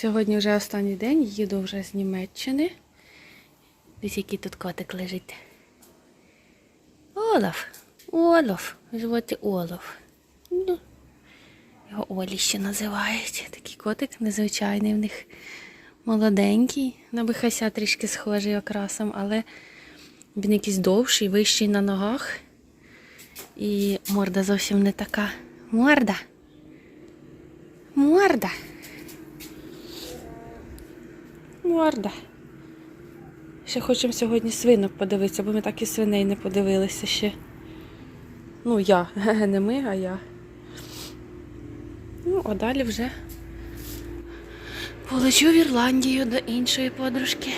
Сьогодні вже останній день, їду вже з Німеччини. Десь який тут котик лежить. Олаф. Олаф. Звати Олаф. Ну, Його Олі ще називають. Такий котик незвичайний в них. Молоденький. На бихася трішки схожий окрасом, але він якийсь довший, вищий на ногах. І морда зовсім не така. Морда. Морда. Морда. Ще хочемо сьогодні свинок подивитися, бо ми так і свиней не подивилися ще. Ну, я. Не ми, а я. Ну, а далі вже полечу в Ірландію до іншої подружки.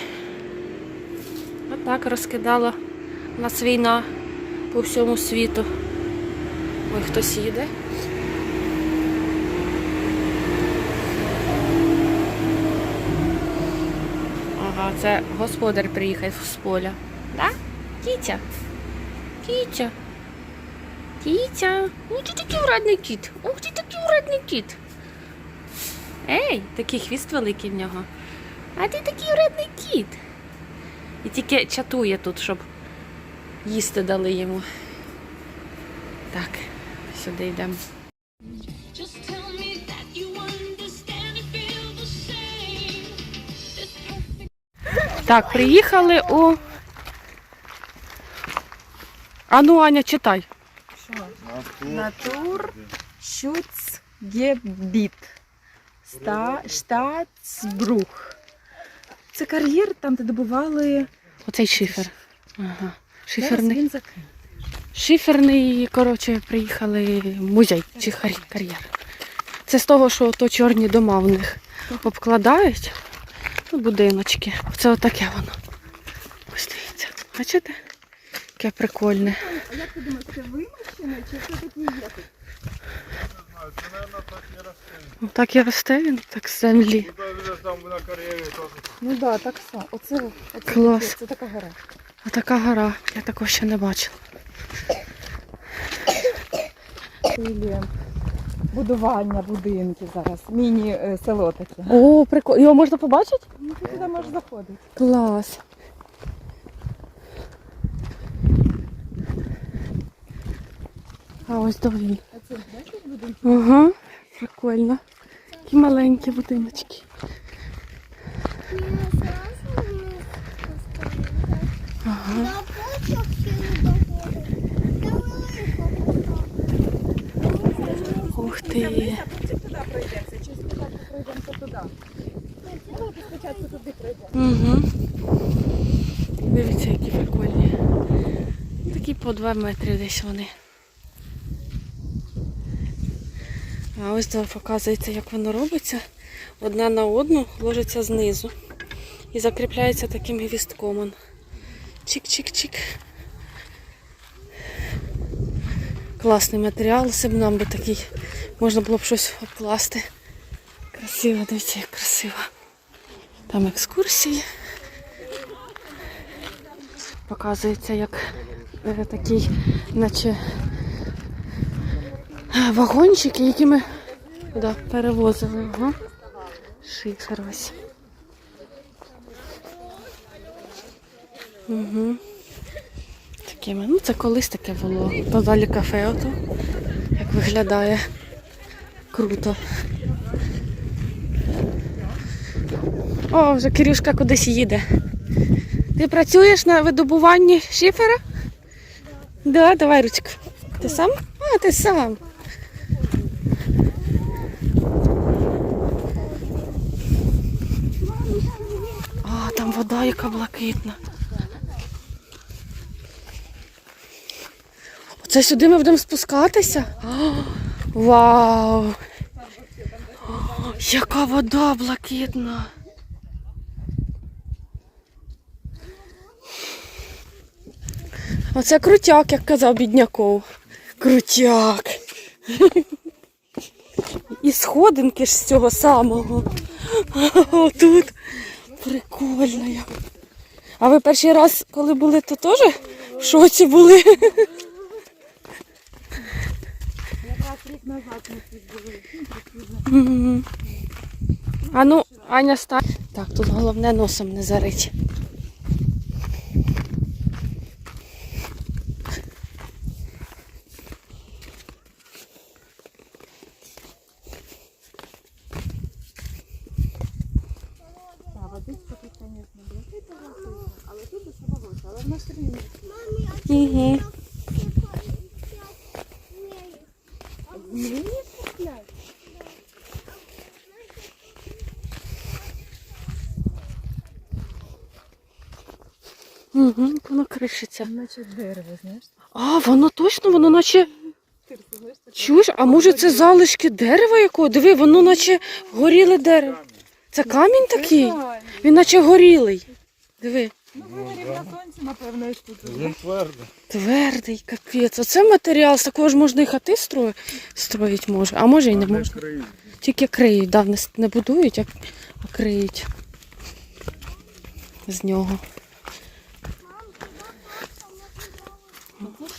Отак розкидала нас війна по всьому світу. Ой, хтось їде. Ага, це господар приїхав з поля. Да? Кітя? Кітя. Кітя. Ой, ти такий вредний кіт. Ух ти такий вредний кіт. Ей, такий хвіст великий в нього. А ти такий вредний кіт. І тільки чатує тут, щоб їсти дали йому. Так, сюди йдемо. Так, приїхали у. А ну, Аня, читай. Натур Шуцгебіт. Штатсбрух. Це кар'єр, там, де добували Оцей шифер. Ага. Шиферний. Шиферний, коротше, приїхали музей чи кар'єр. Це з того, що то чорні дома в них обкладають. Ну, будиночки. Це отаке воно. Ось дивіться. Бачите? Яке прикольне. А як ти думаєш, це вимощене чи це такі є? Так і росте він, так з землі. Ну так, так само. Оце, оце Клас. таке, Це така гора. А така гора. Я такого ще не бачила. Будування будинків зараз. Міні-село таке. О, прикольно. Його можна побачити? Ну, ти туди можеш заходити. Клас. А ось до він. А це, бачиш, будинки? Ага, прикольно. Такі маленькі будиночки. Ага. Ух ти. А потім туди туди пройдемо. Угу. Дивіться, які прикольні. Такі по 2 метри десь вони. А ось тут показується, як воно робиться. Одна на одну ложиться знизу. І закріпляється таким гвістком. Чик-чик-чик. Класний матеріал, Все б нам би такий. Можна було б щось обкласти. Красиво, дивіться, як красиво. Там екскурсії. Показується, як е, такий, наче е, вагончики, які ми да, перевозили. Ага. Шифер ось. Угу. Такими. Ну, це колись таке було. То далі кафе ото. Як виглядає. Круто. О, вже Кирюшка кудись їде. Ти працюєш на видобуванні шифера? Да, давай ручку. Ти сам? А, ти сам. А, там вода яка блакитна. Оце сюди ми будемо спускатися? О, вау! О, яка вода блакитна! Оце крутяк, як казав бідняков. Крутяк. І сходинки ж з цього самого. Тут прикольно. А ви перший раз, коли були, то теж в шоці були? А ну, Аня стань. Так, тут головне носом не зарить. Але тут усе болото, але рівно. Угу. Мені купляють. Угу, воно кришиться. Наче дерево, знаєш. А, воно точно, воно наче. Чуєш, а може це залишки дерева якого? Диви, воно наче горіле дерево. Це камінь такий? Він наче горілий. Диви. Ну, вигорів на сонці, напевно, і тут. Він твердо. Твердий, капець. Оце матеріал, з такого ж можна і хати строїти, строїть може, а може і не можна. Тільки криють, да, не, будують, а, а криють з нього.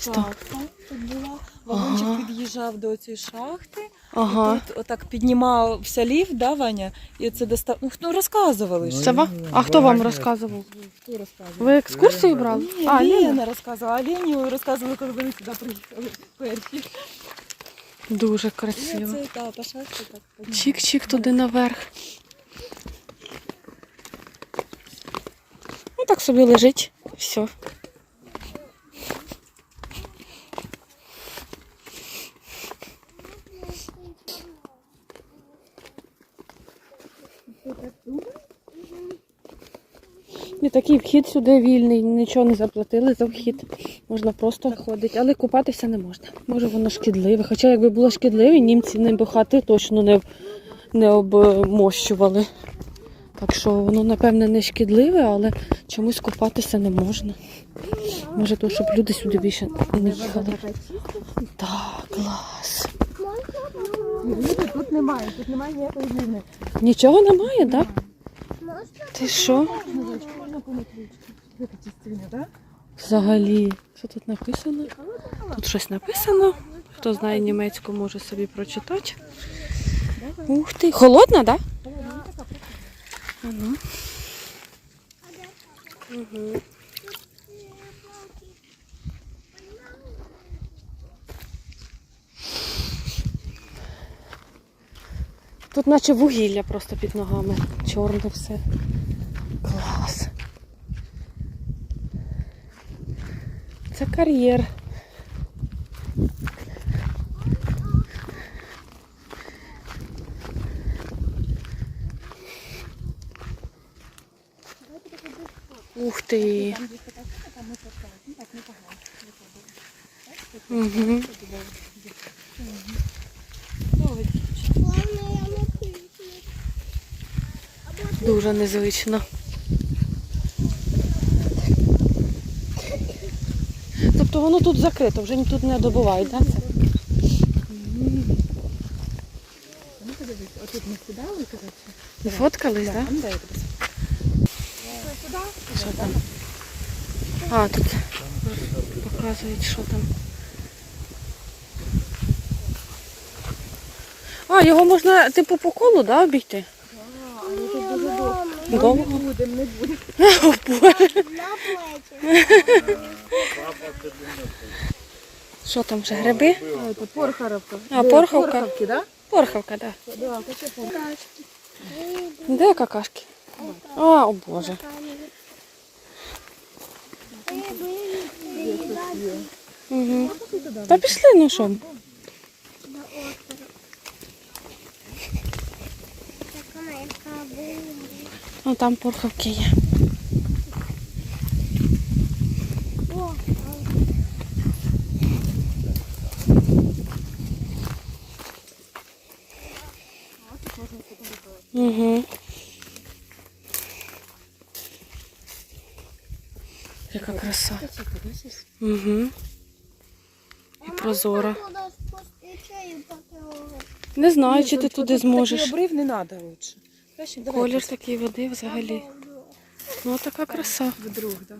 Шахта тут була. Вагончик Ага. під'їжджав до цієї шахти. Ага. Тут отак піднімався ліфт, да, Ваня? І це достав. Ну, хто розказували ж. Це ва? А хто вам розказував? Хто розказував? Ви екскурсію брали? Ні, А, Лена, Лена. розказувала. А Лені розказували, коли вони сюди приїхали перші. Дуже І красиво. це, та, по шахті так. піднімали. Чик-чик туди наверх. Ну так собі лежить. Все. І такий вхід сюди вільний, нічого не заплатили за вхід. Можна просто ходити, але купатися не можна. Може воно шкідливе. Хоча якби було шкідливе, німці не би хати точно не, не обмощували. Так що воно, напевне, не шкідливе, але чомусь купатися не можна. Може, то, щоб люди сюди більше не їхали. Так, клас. Тут немає, тут немає ніякої глини. Нічого немає, так? Ти що? Взагалі, що тут написано? Тут щось написано. Хто знає німецьку, може собі прочитати. Ух ти. Холодна, так? Да? Угу. Тут наче вугілля просто під ногами. Чорне все. Клас. Це кар'єр. Ух ти. Угу. Дуже незвично. Тобто воно тут закрито, вже тут не добувають, так? Отут ми сідали, коротше. Не фоткались, так? Що там? А, тут показують, що там. А, його можна типу по колу, да, обійти? Довго. Не будемо, не будемо. Що там вже гриби? Це Порхаровка. А, Де, Порховка. Порховки, да? Порхавка, так. Да, це. Да. Де какашки? А, о Боже. Угу. Та пішли, ну що? О, там порхавки є. Угу. Яка краса. Угу. І прозора. Не знаю, чи ти туди зможеш. Обрив не треба лучше. Колір такий води взагалі. Ну, така краса. вдруг, да.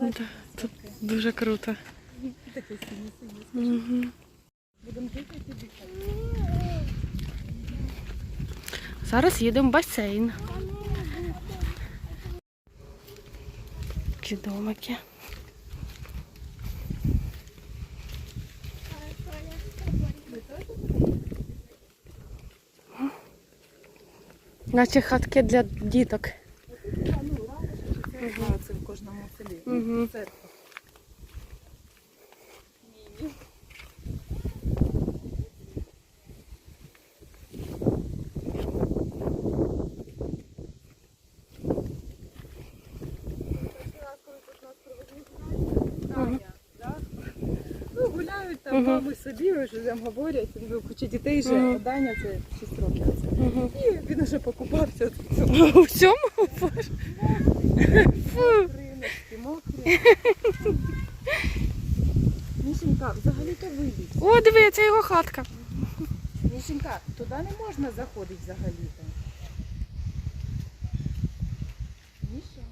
Ну, да. Тут Дуже круто. Угу. Будемо дихати. Зараз їдемо в басейн. Такі домики. Наче хатки для діток. Це в кожному селі. Угу. Це Таня, да? Ну, там мами собі, вже говорять, куча дітей вже, Даня це 6 років. Угу. І він вже покупався в цьому У цьому? Боже. Фу. мокрі. Мішенька, взагалі-то вийдіть. О, диви, це його хатка. Мішенька, туди не можна заходити взагалі-то. Міша?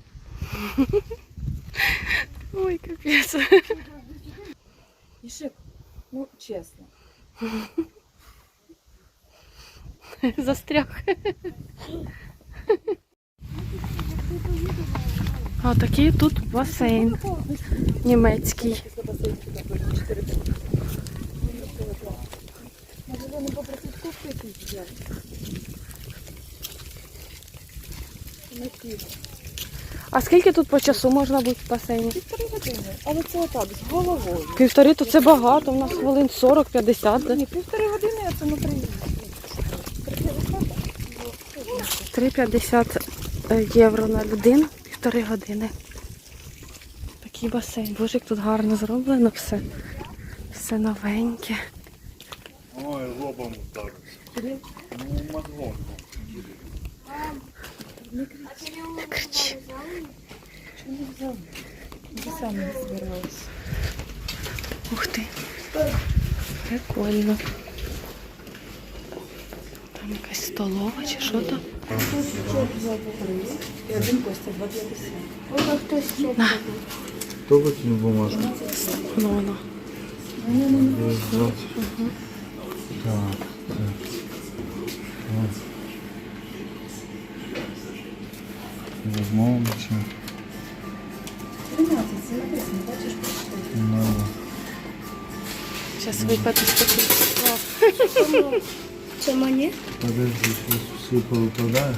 Ой, капець. Мішек, ну чесно. Застряг. А такий тут басейн німецький. Після басейну туди пойдемо, 4 Може вони попросить кубки якісь взяти? Не піде. А скільки тут по часу можна бути в басейні? Півтори години, але це отак, з головою. Півтори, то це багато, у нас хвилин 40-50. Ні, півтори години, а це на приїзд. 3,50 е, євро на людину, півтори години. Такий басейн. Боже, як тут гарно зроблено все. Все новеньке. Ой, лобом так. Ну, мозгом. Не кричи. Чому не взяли? Ти сам не збиралась. Ух ти. Прикольно. Там якась столова чи що то? І один Костя, 2,50. Хто витягнув бумажку? Ну, воно. Так, так. Чи? 13, це написано, бачиш, надо. Зараз випаде стакан. Це мені? Подожди, сейчас все повипадає.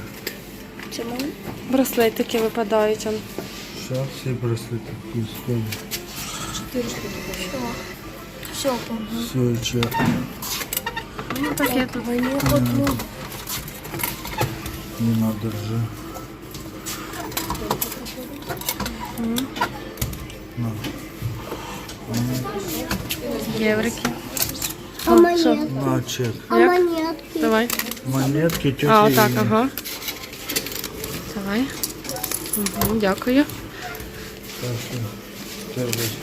Це мені? Браслетики випадають. Он. Сейчас всі браслети исходят. 4 штуки. Все, помню. Все, че. Ну, таке тут. Мені одну. Не надо вже. На. Єврики. А О, що? монетки? На, чек. А Як? монетки? Давай. Монетки, тетя А, отак, ага. Давай. Угу, дякую. Так, все. Держись.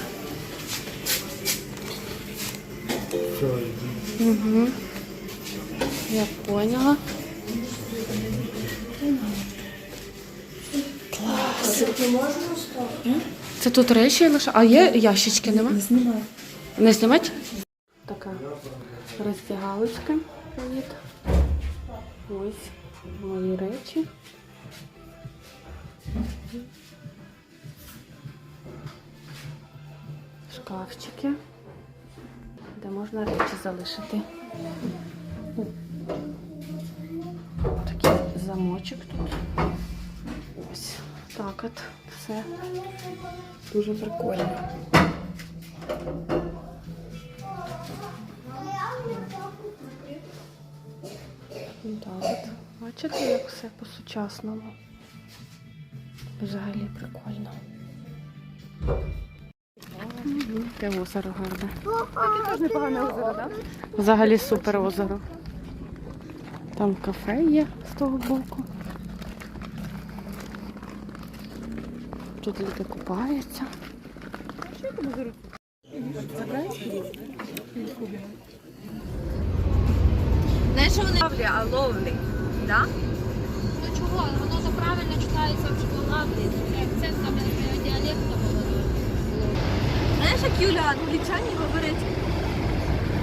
Все, иди. Угу. Я поняла. Клас. Це тут речі лише. А є ящички, нема? Не знімай. Не знімати? Така роздягалочка. Привіт. Ось мої речі. Шкафчики, де можна речі залишити. Такий замочок тут. Ось так от все. Дуже прикольно. Так от. Бачите, як все по-сучасному. Взагалі прикольно. Те озеро гарне. Теж непогане озеро, так? Взагалі супер озеро. Там кафе є з того боку. Тут люди купаються. Ловлі, а ловлі. Да? Ну чого, воно то правильно читається в шоколаді, акцент саме діалекту було. Знаєш, як Юля англічані говорить?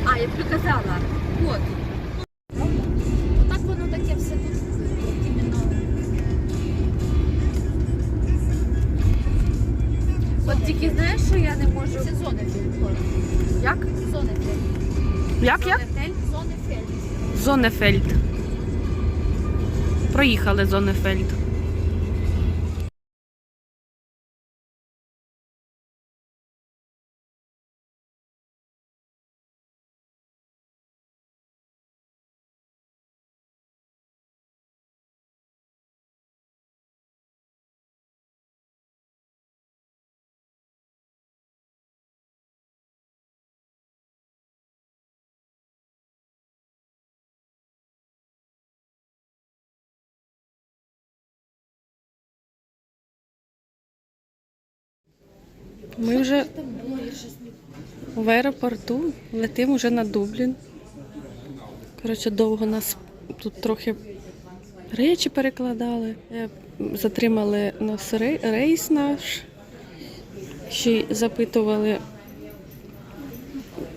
А, я тобі казала. От. Так воно таке все тут. от тільки знаєш, що я не можу. Це Зонефельд. Як? Зонефельд. Як як? Зонефельд. Проїхали Зонефельд. Ми вже в аеропорту летимо вже на Дублін. Коротше, довго нас тут трохи речі перекладали. Е, Затримали нас рейс наш. Ще запитували,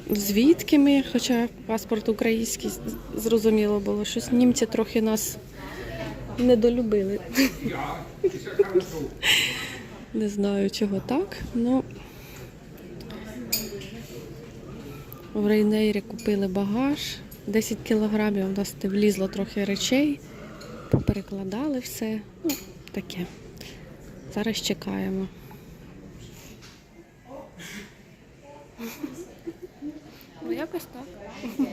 звідки ми, хоча паспорт український, зрозуміло було, щось німці трохи нас недолюбили. Не знаю, чого так. Ну в Рейнейрі купили багаж. 10 кілограмів у нас влізло трохи речей. Поперекладали все. Ну, таке. Зараз чекаємо. Ну, якось так.